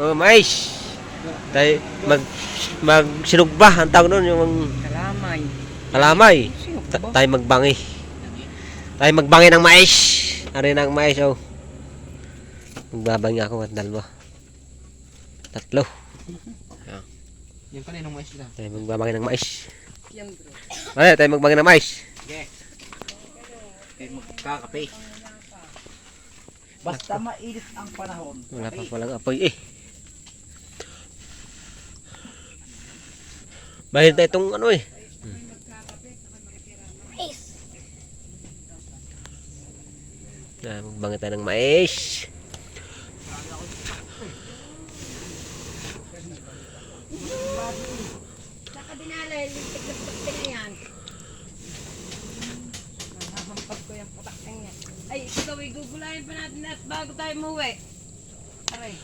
Oh, mais. Tay mag mag sinugba ang tawag noon yung Kalamay. kalamay. Sino Ta- ba? tayo magbangi. Tayo magbangi ng mais. Ari ng mais oh. Magbabangi ako at dalawa. Tatlo. Yung kaninong mais na. Tayo magbabangi ng mais. Yan bro. Ay, tayo magbangi ng mais. Okay. Okay, magkakape. Basta mainit ang panahon. Wala pa palang apoy eh. Bahir tayo itong ano eh. Na, magbangi tayo ng mais. Lintik na putak na yan. Nahahampas ko yung putak na yan. Ay, ikaw, igugulayin pa natin at bago tayo umuwi. Aray.